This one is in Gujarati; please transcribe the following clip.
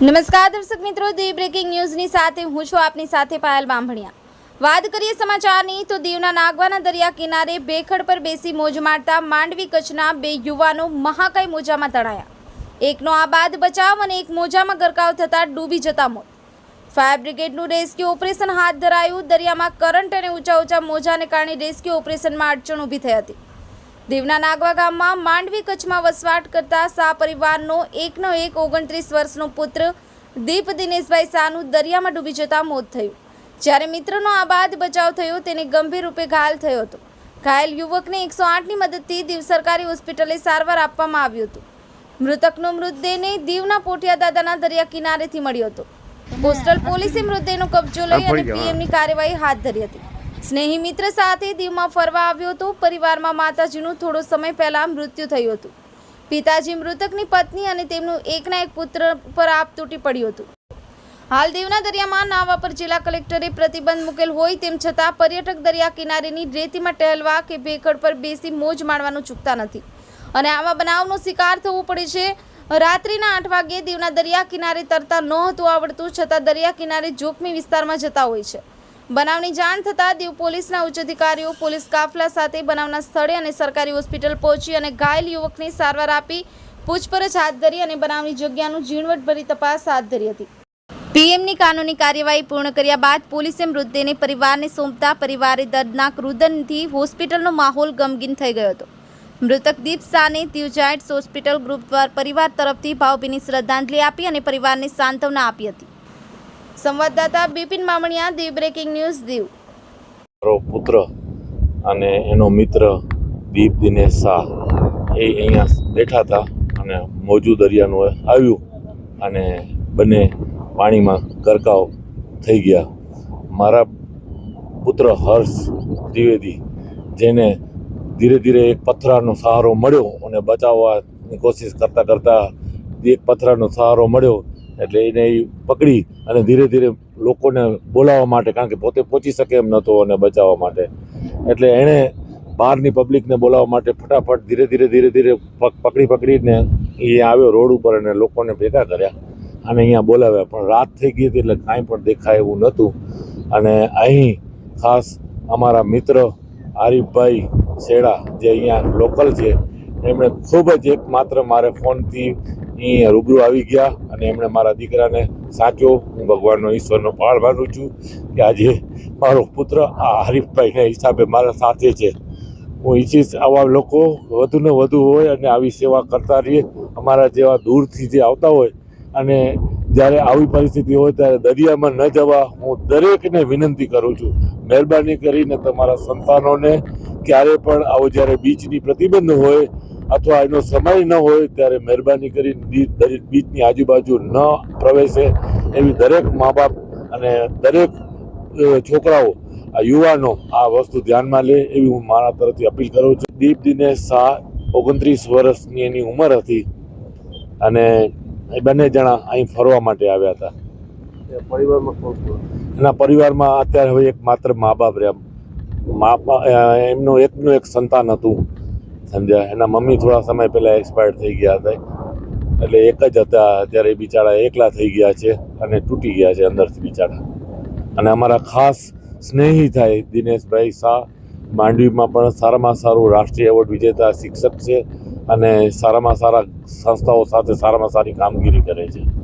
નમસ્કાર દર્શક મિત્રો, દી બ્રેકિંગ ન્યૂઝની સાથે હું છું આપની સાથે પાયલ બાંભણિયા વાત કરીએ સમાચારની, તો દીવના નાગવાના દરિયા કિનારે ભેખડ પર બેસી મોજ મારતા માંડવી કચ્છના બે યુવાનો મહાકાય મોજામાં તણાયા. એકનો આ બાદ બચાવ અને એક મોજામાં ગરકાવ થતાં ડૂબી જતા મોત. ફાયર બ્રિગેડનું રેસ્ક્યુ ઓપરેશન હાથ ધરાયું. દરિયામાં કરંટ અને ઊંચા ઊંચા મોજાને કારણે રેસ્ક્યુ ઓપરેશનમાં અડચણ ઊભી થઈ હતી. દીવના નાગવા ગામમાં માંડવી કચ્છમાં વસવાટ કરતા શાહ પરિવારનો એકનો એક ઓગણત્રીસ વર્ષનો પુત્ર દીપ દિનેશભાઈ શાહનું દરિયામાં ડૂબી જતા મોત થયું. જ્યારે મિત્રનો આ બાદ બચાવ થયો તેને ગંભીર રૂપે ઘાયલ થયો હતો. ઘાયલ યુવકને એકસો આઠની મદદથી દીવ સરકારી હોસ્પિટલે સારવાર આપવામાં આવ્યું હતું. મૃતકનો મૃતદેહને દીવના પોઠિયા દાદાના દરિયા કિનારેથી મળ્યો હતો. કોસ્ટલ પોલીસે મૃતદેહનો કબજો લઈ અને પીએમની કાર્યવાહી હાથ ધરી હતી. સ્નેહી મિત્ર સાથે દીવમાં ફરવા આવ્યો હતો. પરિવારમાં માતાજીનું થોડો સમય પહેલા મૃત્યુ થયું હતું. પિતાજી મૃતકની પત્ની અને તેમનું એકના એક પુત્ર પર આપ તૂટી પડ્યું હતું. હાલ દીવના દરિયામાં નાવા પર જિલ્લા કલેક્ટરે પ્રતિબંધ મૂકેલ હોય તેમ છતાં પર્યટક દરિયા કિનારેની રેતીમાં ટહેલવા કે ભેખડ પર બેસી મોજ માણવાનું ચૂકતા નથી. અને આવા બનાવનો શિકાર થવું પડે છે. રાત્રિના આઠ વાગ્યે દીવના દરિયા કિનારે તરતા નહોતું આવડતું છતાં દરિયા કિનારે જોખમી વિસ્તારમાં જતા હોય છે. બનાવની જાણ થતાં દીવ પોલીસના ઉચ્ચ અધિકારીઓ પોલીસ કાફલા સાથે બનાવના સ્થળે અને સરકારી હોસ્પિટલ પહોંચી અને ઘાયલ યુવકને સારવાર આપી પૂછપરછ હાથ ધરી અને બનાવની જગ્યાનું ઝીણવટભરી તપાસ હાથ ધરી હતી. પીએમની કાનૂની કાર્યવાહી પૂર્ણ કર્યા બાદ પોલીસે મૃતદેહને પરિવારને સોંપતા પરિવારે દર્દનાક રુદનથી હોસ્પિટલનો માહોલ ગમગીન થઈ ગયો હતો. મૃતક દીપ શાહને દીવ હોસ્પિટલ ગ્રુપ દ્વારા પરિવાર તરફથી ભાવભીની શ્રદ્ધાંજલિ આપી અને પરિવારને સાંત્વના આપી હતી. સંવાદદાતા બિપિન મામણિયા દીવ બ્રેકિંગ ન્યૂઝ દીવ. મારો પુત્ર અને એનો મિત્ર દીપ દિનેશ શાહ એ અહીંયા બેઠા હતા અને મોજુ દરિયાનું આવ્યું અને બંને પાણીમાં ગરકાવ થઈ ગયા. મારા પુત્ર હર્ષ દ્વિવેદી જેને ધીરે ધીરે એક પથરાનો સહારો મળ્યો અને બચાવવાની કોશિશ કરતાં કરતાં એક પથરાનો સહારો મળ્યો એટલે એને એ પકડી અને ધીરે ધીરે લોકોને બોલાવવા માટે, કારણ કે પોતે પહોંચી શકે એમ નહોતો અને બચાવવા માટે. એટલે એણે બહારની પબ્લિકને બોલાવવા માટે ફટાફટ ધીરે ધીરે ધીરે ધીરે પકડી પકડીને એ આવ્યો રોડ ઉપર અને લોકોને ભેગા કર્યા. અને અહીંયા બોલાવ્યા. પણ રાત થઈ ગઈ હતી એટલે કાંઈ પણ દેખાય એવું નહોતું. અને અહીં ખાસ અમારા મિત્ર આરીફભાઈ શેડા જે અહીંયા લોકલ છે, એમણે ખૂબ જ એકમાત્ર મારે ફોનથી અહીં રૂબરૂ આવી ગયા અને એમણે મારા દીકરાને સાચો, હું ભગવાનનો ઈશ્વરનો પાળ માનું છું કે આજે મારો પુત્ર આ હરીફભાઈના હિસાબે મારા સાથે છે. હું ઈચ્છીશ આવા લોકો વધુને વધુ હોય અને આવી સેવા કરતા રહીએ. અમારા જેવા દૂરથી જે આવતા હોય અને જ્યારે આવી પરિસ્થિતિ હોય ત્યારે દરિયામાં ન જવા હું દરેકને વિનંતી કરું છું. મહેરબાની કરીને તમારા સંતાનોને ક્યારે પણ આવો જ્યારે બીચની પ્રતિબંધ હોય અથવા એનો સમય ન હોય ત્યારે મહેરબાની કરીને બી- દરેક બીચની આજુબાજુ ન પ્રવેશે એવી દરેક મા બાપ અને દરેક છોકરાઓ આ યુવાનો આ વસ્તુ ધ્યાનમાં લે એવી હું મારા તરફથી અપીલ કરું છું. દીપ દિનેશ શાહ ઓગણત્રીસ વર્ષની એની ઉંમર હતી અને એ બંને જણા અહીં ફરવા માટે આવ્યા હતા. એના પરિવારમાં અત્યારે હવે એક માત્ર મા બાપ રહ્યા મા એમનું એકનું એક સંતાન હતું. સમજ્યા? એના મમ્મી થોડા સમય પહેલાં એક્સપાયર થઈ ગયા હતા. એટલે એક જ હતા. અત્યારે બિચારા એકલા થઈ ગયા છે અને તૂટી ગયા છે અંદરથી બિચારા. અને અમારા ખાસ સ્નેહી થાય દિનેશભાઈ શાહ. માંડવીમાં પણ સારામાં સારું રાષ્ટ્રીય એવોર્ડ વિજેતા શિક્ષક છે અને સારામાં સારા સંસ્થાઓ સાથે સારામાં સારી કામગીરી કરે છે.